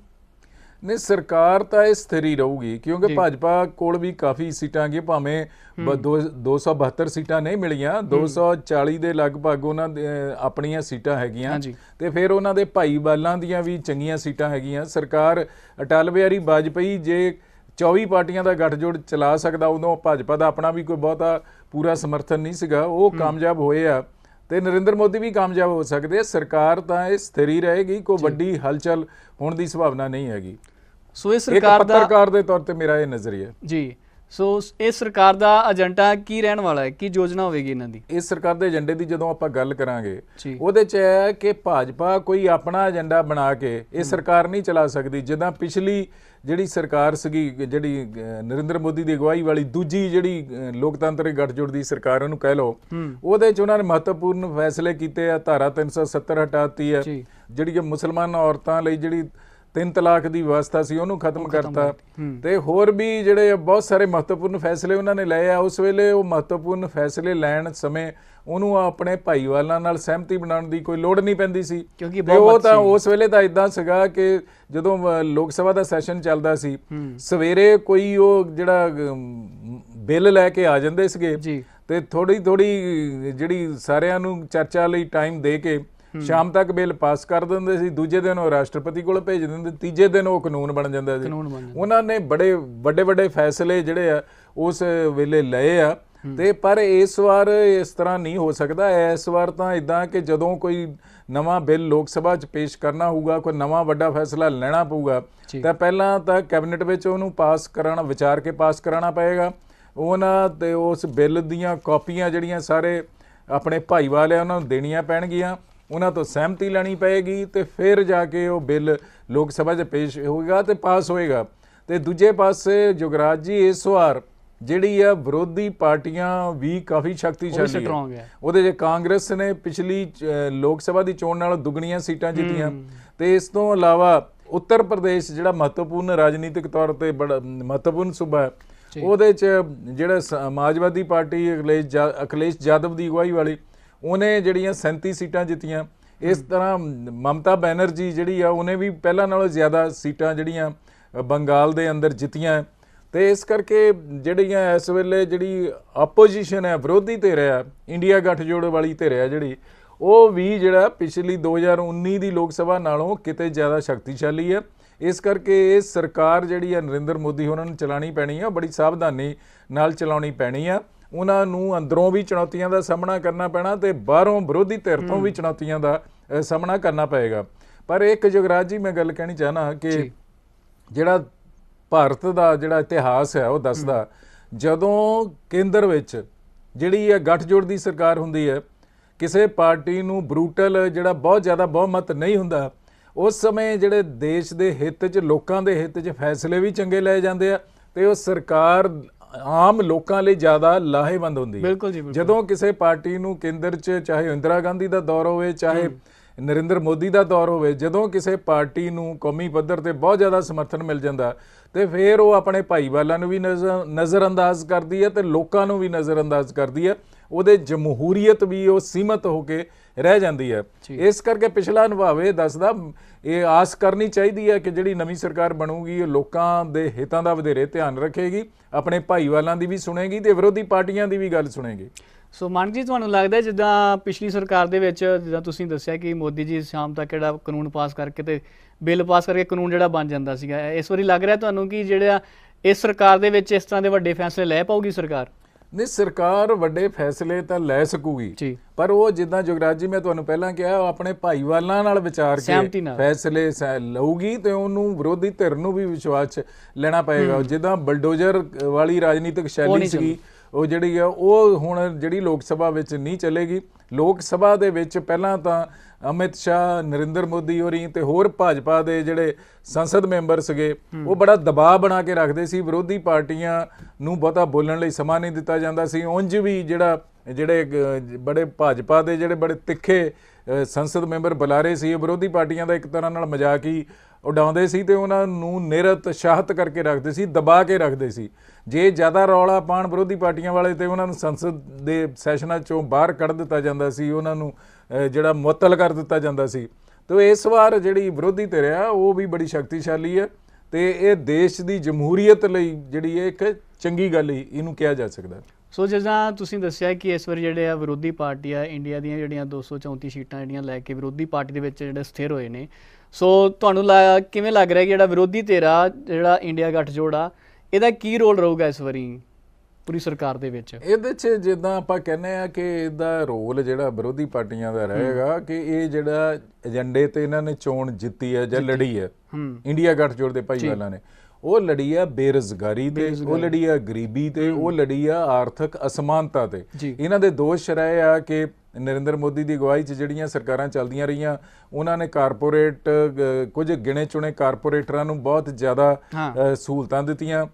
ਨਹੀਂ ਸਰਕਾਰ ਤਾਂ ਇਹ ਸਥਿਰ ਰਹੂਗੀ ਕਿਉਂਕਿ ਭਾਜਪਾ ਕੋਲ ਵੀ ਕਾਫੀ ਸੀਟਾਂ ਗਏ ਭਾਵੇਂ ਬ- ਦੋ- 272 ਸੀਟਾਂ ਨਹੀਂ ਮਿਲੀਆਂ 240 ਦੇ ਲਗਭਗ ਉਹਨਾਂ ਦੇ ਆਪਣੀਆਂ ਸੀਟਾਂ ਹੈਗੀਆਂ। ਤੇ ਫਿਰ ਉਹਨਾਂ ਦੇ ਭਾਈਵਾਲਾਂ ਦੀਆਂ ਵੀ ਚੰਗੀਆਂ ਸੀਟਾਂ ਹੈਗੀਆਂ। ਸਰਕਾਰ ਅਟਲ ਬਿਹਾਰੀ ਵਾਜਪਾਈ ਜੇ 24 ਪਾਰਟੀਆਂ ਦਾ ਗੱਠਜੋੜ ਚਲਾ ਸਕਦਾ ਉਦੋਂ ਭਾਜਪਾ ਦਾ ਆਪਣਾ ਵੀ ਕੋਈ ਬਹੁਤਾ ਪੂਰਾ ਸਮਰਥਨ ਨਹੀਂ ਸੀਗਾ। ਉਹ ਕਾਮਯਾਬ ਹੋਏ ਆ। ਤੇ ਨਰਿੰਦਰ ਮੋਦੀ ਵੀ ਕਾਮਯਾਬ ਹੋ ਸਕਦੇ ਸਰਕਾਰ ਤਾਂ ਇਹ ਸਥਿਰ ਹੀ ਰਹੇਗੀ ਕੋਈ ਵੱਡੀ ਹਲਚਲ ਹੋਣ ਦੀ ਸੰਭਾਵਨਾ ਨਹੀਂ ਹੈਗੀ। ਸੋ ਇਹ ਸਰਕਾਰ ਦਾ ਪੱਤਰਕਾਰ ਦੇ ਤੌਰ ਤੇ ਮੇਰਾ ਇਹ ਨਜ਼ਰੀਆ ਜੀ ਸੋ ਇਹ ਸਰਕਾਰ ਦਾ ਏਜੰਡਾ ਕੀ ਰਹਿਣ ਵਾਲਾ ਹੈ ਕੀ ਯੋਜਨਾ ਹੋਵੇਗੀ ਇਹਨਾਂ ਦੀ ਇਸ ਸਰਕਾਰ ਦੇ ਏਜੰਡੇ ਦੀ ਜਦੋਂ ਆਪਾਂ ਗੱਲ ਕਰਾਂਗੇ ਉਹਦੇ ਚ ਹੈ ਕਿ ਭਾਜਪਾ ਕੋਈ ਆਪਣਾ ਏਜੰਡਾ ਬਣਾ ਕੇ ਇਹ ਸਰਕਾਰ ਨਹੀਂ ਚਲਾ ਸਕਦੀ ਜਿੱਦਾਂ ਪਿਛਲੀ ਜਿਹੜੀ ਸਰਕਾਰ ਸੀਗੀ ਜਿਹੜੀ ਨਰਿੰਦਰ ਮੋਦੀ ਦੀ ਅਗਵਾਈ ਵਾਲੀ ਦੂਜੀ ਜਿਹੜੀ ਲੋਕਤੰਤਰੀ ਗੱਠਜੋੜ ਦੀ ਸਰਕਾਰ ਉਹਨੂੰ ਕਹਿ ਲਓ ਉਹਦੇ ਚ ਉਹਨਾਂ ਨੇ ਮਹੱਤਵਪੂਰਨ ਫੈਸਲੇ ਕੀਤੇ ਆ ਧਾਰਾ 370 ਹਟਾਤੀ ਹੈ ਜਿਹੜੀ ਮੁਸਲਮਾਨ ਔਰਤਾਂ ਲਈ ਜਿਹੜੀ ਤਿੰਨ ਤਲਾਕ ਦੀ ਵਿਵਸਥਾ ਸੀ ਉਹਨੂੰ ਖਤਮ ਕਰਤਾ। ਤੇ ਹੋਰ ਵੀ ਜਿਹੜੇ ਬਹੁਤ ਸਾਰੇ ਮਹੱਤਵਪੂਰਨ ਫੈਸਲੇ ਉਹਨਾਂ ਨੇ ਲਏ ਆ ਉਸ ਵੇਲੇ ਉਹ ਮਹੱਤਵਪੂਰਨ ਫੈਸਲੇ ਲੈਣ ਸਮੇਂ ਉਹਨੂੰ ਆਪਣੇ ਭਾਈਵਾਲਾਂ ਨਾਲ ਸਹਿਮਤੀ ਬਣਾਉਣ ਦੀ ਕੋਈ ਲੋੜ ਨਹੀਂ ਪੈਂਦੀ ਸੀ। ਕਿਉਂਕਿ ਤੇ ਉਹ ਤਾਂ ਉਸ ਵੇਲੇ ਤਾਂ ਇਦਾਂ ਸੀਗਾ ਕਿ ਜਦੋਂ ਲੋਕ ਸਭਾ ਦਾ ਸੈਸ਼ਨ ਚੱਲਦਾ ਸੀ ਸਵੇਰੇ ਕੋਈ ਉਹ ਜਿਹੜਾ ਬਿੱਲ ਲੈ ਕੇ ਆ ਜਾਂਦੇ ਸੀਗੇ ਤੇ ਥੋੜੀ ਥੋੜੀ ਜਿਹੜੀ ਸਾਰਿਆਂ ਨੂੰ ਚਰਚਾ ਲਈ ਟਾਈਮ ਦੇ ਕੇ ਸ਼ਾਮ ਤੱਕ ਬਿੱਲ ਪਾਸ ਕਰ ਦਿੰਦੇ ਸੀ ਦੂਜੇ ਦਿਨ ਉਹ ਰਾਸ਼ਟਰਪਤੀ ਕੋਲ ਭੇਜ ਦਿੰਦੇ ਤੀਜੇ ਦਿਨ ਉਹ ਕਾਨੂੰਨ ਬਣ ਜਾਂਦਾ ਸੀ। ਉਹਨਾਂ ਨੇ ਬੜੇ ਵੱਡੇ ਵੱਡੇ ਫੈਸਲੇ ਜਿਹੜੇ ਆ ਉਸ ਵੇਲੇ ਲਏ ਆ। ਤੇ ਪਰ ਇਸ ਵਾਰ ਇਸ ਤਰ੍ਹਾਂ ਨਹੀਂ ਹੋ ਸਕਦਾ। ਇਸ ਵਾਰ ਤਾਂ ਇਦਾਂ ਕਿ ਜਦੋਂ ਕੋਈ ਨਵਾਂ ਬਿੱਲ ਲੋਕ ਸਭਾ 'ਚ ਪੇਸ਼ ਕਰਨਾ ਹੋਊਗਾ ਕੋਈ ਨਵਾਂ ਵੱਡਾ ਫੈਸਲਾ ਲੈਣਾ ਪਊਗਾ। ਤਾਂ ਪਹਿਲਾਂ ਤਾਂ ਕੈਬਨਿਟ ਵਿੱਚ ਉਹਨੂੰ ਪਾਸ ਕਰਾਉਣਾ ਵਿਚਾਰ ਕੇ ਪਾਸ ਕਰਾਉਣਾ ਪਏਗਾ। ਉਹਨਾਂ ਤੇ ਉਸ ਬਿੱਲ ਦੀਆਂ ਕਾਪੀਆਂ ਜਿਹੜੀਆਂ ਸਾਰੇ ਆਪਣੇ ਭਾਈਵਾਲ ਆ ਉਹਨਾਂ ਨੂੰ ਦੇਣੀਆਂ ਪੈਣਗੀਆਂ। ਉਹਨਾਂ ਤੋਂ ਸਹਿਮਤੀ ਲੈਣੀ ਪਏਗੀ ਤੇ ਫਿਰ ਜਾ ਕੇ ਉਹ ਬਿੱਲ ਲੋਕ ਸਭਾ 'ਚ ਪੇਸ਼ ਹੋਏਗਾ ਤੇ ਪਾਸ ਹੋਏਗਾ। ਤੇ ਦੂਜੇ ਪਾਸੇ ਜੁਗਰਾਜ ਜੀ ਇਸ ਵਾਰ ਜਿਹੜੀ ਆ ਵਿਰੋਧੀ ਪਾਰਟੀਆਂ ਵੀ ਕਾਫੀ ਸ਼ਕਤੀਸ਼ਾਲੀ ਹੈ ਉਹਦੇ ਜੇ ਕਾਂਗਰਸ ਨੇ ਪਿਛਲੀ ਲੋਕ ਸਭਾ ਦੀ ਚੋਣ ਨਾਲੋਂ ਦੁੱਗਣੀਆਂ ਸੀਟਾਂ ਜਿੱਤੀਆਂ। ਤੇ ਇਸ ਤੋਂ ਇਲਾਵਾ ਉੱਤਰ ਪ੍ਰਦੇਸ਼ ਜਿਹੜਾ ਮਹੱਤਵਪੂਰਨ ਰਾਜਨੀਤਿਕ ਤੌਰ ਤੇ ਬੜਾ ਮਹੱਤਵਪੂਰਨ ਸੂਬਾ ਹੈ ਉਹਦੇ ਚ ਜਿਹੜਾ ਸਮਾਜਵਾਦੀ ਪਾਰਟੀ ਅਖਿਲੇਸ਼ ਅਖਿਲੇਸ਼ ਯਾਦਵ ਦੀ ਅਗਵਾਈ ਵਾਲੀ ਉਹਨੇ ਜਿਹੜੀਆਂ 37 ਸੀਟਾਂ ਜਿੱਤੀਆਂ ਇਸ ਤਰ੍ਹਾਂ ਮਮਤਾ ਬੈਨਰਜੀ ਜਿਹੜੀ ਆ ਉਹਨੇ ਵੀ ਪਹਿਲਾਂ ਨਾਲੋਂ ਜ਼ਿਆਦਾ ਸੀਟਾਂ ਜਿਹੜੀਆਂ ਬੰਗਾਲ ਦੇ ਅੰਦਰ ਜਿੱਤੀਆਂ ਤੇ ਇਸ ਕਰਕੇ ਜਿਹੜੀਆਂ ਇਸ ਵੇਲੇ ਜਿਹੜੀ ਆਪੋਜੀਸ਼ਨ ਹੈ ਵਿਰੋਧੀ ਧਿਰ ਹੈ ਇੰਡੀਆ ਗੱਠਜੋੜ ਵਾਲੀ ਧਿਰ ਹੈ ਜਿਹੜੀ ਉਹ ਵੀ ਜਿਹੜਾ ਪਿਛਲੀ 2019 ਦੀ ਲੋਕ ਸਭਾ ਨਾਲੋਂ ਕਿਤੇ ਜ਼ਿਆਦਾ ਸ਼ਕਤੀਸ਼ਾਲੀ ਹੈ। ਇਸ ਕਰਕੇ ਇਹ ਸਰਕਾਰ ਜਿਹੜੀ ਹੈ ਨਰਿੰਦਰ ਮੋਦੀ ਉਹਨਾਂ ਨੂੰ ਚਲਾਣੀ ਪੈਣੀ ਹੈ ਬੜੀ ਸਾਵਧਾਨੀ ਨਾਲ ਚਲਾਉਣੀ ਪੈਣੀ ਆ। ਉਹਨਾਂ ਨੂੰ ਅੰਦਰੋਂ ਵੀ ਚੁਣੌਤੀਆਂ ਦਾ ਸਾਹਮਣਾ ਕਰਨਾ ਪੈਣਾ ਤੇ ਬਾਹਰੋਂ ਵਿਰੋਧੀ ਧਿਰ ਤੋਂ ਵੀ ਚੁਣੌਤੀਆਂ ਦਾ ਸਾਹਮਣਾ ਕਰਨਾ ਪਏਗਾ। ਪਰ ਇੱਕ ਜੁਗਰਾਜ ਜੀ ਮੈਂ ਗੱਲ ਕਹਿਣੀ ਚਾਹਨਾ ਕਿ ਜਿਹੜਾ ਭਾਰਤ ਦਾ ਜਿਹੜਾ ਇਤਿਹਾਸ ਹੈ ਉਹ ਦੱਸਦਾ ਜਦੋਂ ਕੇਂਦਰ ਵਿੱਚ ਜਿਹੜੀ ਇਹ ਗੱਠਜੋੜ ਦੀ ਸਰਕਾਰ ਹੁੰਦੀ ਹੈ ਕਿਸੇ ਪਾਰਟੀ ਨੂੰ ਬਰੂਟਲ ਜਿਹੜਾ ਬਹੁਤ ਜ਼ਿਆਦਾ ਬਹੁਮਤ ਨਹੀਂ ਹੁੰਦਾ ਉਸ ਸਮੇਂ ਜਿਹੜੇ ਦੇਸ਼ ਦੇ ਹਿੱਤ 'ਚ ਲੋਕਾਂ ਦੇ ਹਿੱਤ 'ਚ ਫੈਸਲੇ ਵੀ ਚੰਗੇ ਲਏ ਜਾਂਦੇ ਆ ਤੇ ਉਹ ਸਰਕਾਰ ਆਮ ਲੋਕਾਂ ਲਈ ਜ਼ਿਆਦਾ ਲਾਹੇਵੰਦ ਹੁੰਦੀ ਹੈ। ਬਿਲਕੁਲ ਜੀ ਜਦੋਂ ਕਿਸੇ ਪਾਰਟੀ ਨੂੰ ਕੇਂਦਰ 'ਚ ਚਾਹੇ ਇੰਦਰਾ ਗਾਂਧੀ ਦਾ ਦੌਰ ਹੋਵੇ ਚਾਹੇ ਨਰਿੰਦਰ ਮੋਦੀ ਦਾ ਦੌਰ ਹੋਵੇ ਜਦੋਂ ਕਿਸੇ ਪਾਰਟੀ ਨੂੰ ਕੌਮੀ ਪੱਧਰ ਤੇ ਬਹੁਤ ਜ਼ਿਆਦਾ ਸਮਰਥਨ ਮਿਲ ਜਾਂਦਾ ਤੇ ਫਿਰ ਉਹ ਆਪਣੇ ਭਾਈਵਾਲਾਂ ਨੂੰ ਵੀ ਨਜ਼ਰ ਨਜ਼ਰਅੰਦਾਜ਼ ਕਰਦੀ ਹੈ ਤੇ ਲੋਕਾਂ ਨੂੰ ਵੀ ਨਜ਼ਰਅੰਦਾਜ਼ ਕਰਦੀ ਹੈ। ਉਹਦੇ ਜਮਹੂਰੀਅਤ ਵੀ ਉਹ ਸੀਮਤ ਹੋ ਕੇ ਰਹਿ ਜਾਂਦੀ ਹੈ। ਇਸ ਕਰਕੇ ਪਿਛਲਾ ਅਨੁਭਵ ਇਹ ਦੱਸਦਾ ਇਹ ਆਸ ਕਰਨੀ ਚਾਹੀਦੀ ਹੈ ਕਿ ਜਿਹੜੀ ਨਵੀਂ ਸਰਕਾਰ ਬਣੂਗੀ ਉਹ ਲੋਕਾਂ ਦੇ ਹਿੱਤਾਂ ਦਾ ਵਧੇਰੇ ਧਿਆਨ ਰੱਖੇਗੀ ਆਪਣੇ ਭਾਈਵਾਲਾਂ ਦੀ ਵੀ ਸੁਣੇਗੀ ਤੇ ਵਿਰੋਧੀ ਪਾਰਟੀਆਂ ਦੀ ਵੀ ਗੱਲ ਸੁਣੇਗੀ। ਸੋ ਮਾਨਕ ਜੀ ਤੁਹਾਨੂੰ ਲੱਗਦਾ ਜਿੱਦਾਂ ਪਿਛਲੀ ਸਰਕਾਰ ਦੇ ਵਿੱਚ ਜਿੱਦਾਂ ਤੁਸੀਂ ਦੱਸਿਆ ਕਿ ਮੋਦੀ ਜੀ ਸ਼ਾਮ ਤੱਕ ਜਿਹੜਾ ਕਾਨੂੰਨ ਪਾਸ ਕਰਕੇ ਤੇ ਬਿੱਲ ਪਾਸ ਕਰਕੇ ਕਾਨੂੰਨ ਜਿਹੜਾ ਬਣ ਜਾਂਦਾ ਸੀਗਾ ਇਸ ਵਾਰੀ ਲੱਗ ਰਿਹਾ ਤੁਹਾਨੂੰ ਕਿ ਜਿਹੜਾ ਇਸ ਸਰਕਾਰ ਦੇ ਵਿੱਚ ਇਸ ਤਰ੍ਹਾਂ ਦੇ ਵੱਡੇ ਫੈਸਲੇ ਲੈ ਪਾਊਗੀ ਸਰਕਾਰ? ਨਹੀਂ ਸਰਕਾਰ ਵੱਡੇ ਫੈਸਲੇ ਤਾਂ ਲੈ ਸਕੂਗੀ। ਪਰ ਉਹ ਜਿੱਦਾਂ ਜੁਗਰਾਜ ਜੀ ਮੈਂ ਤੁਹਾਨੂੰ ਪਹਿਲਾਂ ਕਿਹਾ ਉਹ ਆਪਣੇ ਭਾਈਵਾਲਾਂ ਨਾਲ ਵਿਚਾਰ ਕੇ। ਫੈਸਲੇ ਸੈ- ਲਊਗੀ ਤੇ ਉਹਨੂੰ ਵਿਰੋਧੀ ਧਿਰ ਨੂੰ ਵੀ ਵਿਸ਼ਵਾਸ ਲੈਣਾ ਪਏਗਾ। ਜਿੱਦਾਂ ਬਲਡੋਜ਼ਰ ਵਾਲੀ ਰਾਜਨੀਤਿਕ ਸ਼ੈਲੀ ਸੀਗੀ ਉਹ ਜਿਹੜੀ ਆ, ਉਹ ਹੁਣ ਜਿਹੜੀ ਲੋਕ ਸਭਾ ਵਿੱਚ ਨਹੀਂ ਚੱਲੇਗੀ। ਲੋਕ ਸਭਾ ਦੇ ਵਿੱਚ ਪਹਿਲਾਂ ਤਾਂ ਅਮਿਤ ਸ਼ਾਹ, ਨਰਿੰਦਰ ਮੋਦੀ ਹੋਰੀ ਤੇ ਹੋਰ ਭਾਜਪਾ ਦੇ ਜਿਹੜੇ ਸੰਸਦ ਮੈਂਬਰ ਸੀਗੇ, ਉਹ ਬੜਾ ਦਬਾਅ ਬਣਾ ਕੇ ਰੱਖਦੇ ਸੀ। ਵਿਰੋਧੀ ਪਾਰਟੀਆਂ ਨੂੰ ਬਹੁਤਾ ਬੋਲਣ ਲਈ ਸਮਾਂ ਨਹੀਂ ਦਿੱਤਾ ਜਾਂਦਾ ਸੀ। ਉਂਝ ਵੀ ਜਿਹੜਾ, ਜਿਹੜੇ ਬੜੇ ਭਾਜਪਾ ਦੇ ਜਿਹੜੇ ਬੜੇ ਤਿੱਖੇ ਸੰਸਦ ਮੈਂਬਰ ਬੁਲਾਰੇ ਸੀ ਇਹ ਵਿਰੋਧੀ ਪਾਰਟੀਆਂ ਦਾ ਇੱਕ ਤਰ੍ਹਾਂ ਨਾਲ ਮਜ਼ਾਕ ਹੀ ਉਡਾਉਂਦੇ ਸੀ ਤੇ ਉਹਨਾਂ ਨੂੰ ਨਿਰਤ ਸ਼ਾਹਤ ਕਰਕੇ ਰੱਖਦੇ ਸੀ, ਦਬਾ ਕੇ ਰੱਖਦੇ ਸੀ। ਜੇ ਜ਼ਿਆਦਾ ਰੌਲਾ ਪਾਣ ਵਿਰੋਧੀ ਪਾਰਟੀਆਂ ਵਾਲੇ ਤੇ ਉਹਨਾਂ ਨੂੰ ਸੰਸਦ ਦੇ ਸੈਸ਼ਨਾਂ ਚੋਂ ਬਾਹਰ ਕੱਢ ਦਿੱਤਾ ਜਾਂਦਾ ਸੀ, ਉਹਨਾਂ ਨੂੰ ਜਿਹੜਾ ਮੁਅੱਤਲ ਕਰ ਦਿੱਤਾ ਜਾਂਦਾ ਸੀ। ਤੇ ਇਸ ਵਾਰ ਜਿਹੜੀ ਵਿਰੋਧੀ ਧਿਰ ਆ, ਉਹ ਵੀ ਬੜੀ ਸ਼ਕਤੀਸ਼ਾਲੀ ਹੈ ਤੇ ਇਹ ਦੇਸ਼ ਦੀ ਜਮਹੂਰੀਅਤ ਲਈ ਜਿਹੜੀ ਇਹ ਇੱਕ ਚੰਗੀ ਗੱਲ ਹੀ ਇਹਨੂੰ ਕਿਹਾ ਜਾ ਸਕਦਾ। ਸੋ ਜਿੱਦਾਂ ਤੁਸੀਂ ਦੱਸਿਆ ਕਿ ਇਸ ਵਾਰ ਜਿਹੜੇ ਆ ਵਿਰੋਧੀ ਪਾਰਟੀ ਆ, ਇੰਡੀਆ ਦੀਆਂ ਜਿਹੜੀਆਂ 234 ਸੀਟਾਂ ਜਿਹੜੀਆਂ ਲੈ ਕੇ ਵਿਰੋਧੀ ਪਾਰਟੀ ਦੇ ਵਿੱਚ ਜਿਹੜੇ ਸਥਿਰ ਹੋਏ ਨੇ ਸੋ ਤੁਹਾਨੂੰ ਲਾ- ਕਿਵੇਂ ਲੱਗ ਰਿਹਾ ਕਿ ਜਿਹੜਾ ਵਿਰੋਧੀ ਧਿਰਾ ਜਿਹੜਾ ਇੰਡੀਆ ਗੱਠਜੋੜ ਆ ਇਹਦਾ ਕੀ ਰੋਲ ਰਹੂਗਾ ਇਸ ਵਾਰੀ ਪੂਰੀ ਸਰਕਾਰ ਦੇ ਵਿੱਚ? ਇਹਦੇ 'ਚ ਜਿੱਦਾਂ ਆਪਾਂ ਕਹਿੰਦੇ ਆ ਕਿ ਇਹਦਾ ਰੋਲ ਜਿਹੜਾ ਵਿਰੋਧੀ ਪਾਰਟੀਆਂ ਦਾ ਰਹੇਗਾ ਕਿ ਇਹ ਜਿਹੜਾ ਏਜੰਡੇ ਤੇ ਇਹਨਾਂ ਨੇ ਚੋਣ ਜਿੱਤੀ ਹੈ ਜਾਂ ਲੜੀ ਹੈ। ਹੂੰ। ਇੰਡੀਆ ਗੱਠਜੋੜ ਦੇ ਭਾਈਵਾਲਾਂ ਨੇ। ਉਹ ਲੜੀ ਆ ਬੇਰੁਜ਼ਗਾਰੀ ਤੇ ਉਹ ਲੜੀ ਆ ਗਰੀਬੀ ਤੇ ਉਹ ਲੜੀ ਆ ਆਰਥਿਕ ਅਸਮਾਨਤਾ ਤੇ। ਜੀ। ਇਹਨਾਂ ਦੇ ਦੋਸ਼ ਰਹੇ ਆ ਕਿ ਨਰਿੰਦਰ ਮੋਦੀ ਦੀ ਅਗਵਾਈ 'ਚ ਜਿਹੜੀਆਂ ਸਰਕਾਰਾਂ ਚੱਲਦੀਆਂ ਰਹੀਆਂ ਉਹਨਾਂ ਨੇ ਕਾਰਪੋਰੇਟ ਕੁਝ ਗਿਣੇ ਚੁਣੇ ਕਾਰਪੋਰੇਟਰਾਂ ਨੂੰ ਬਹੁਤ ਜ਼ਿਆਦਾ ਸਹੂਲਤਾਂ ਦਿੱਤੀਆਂ।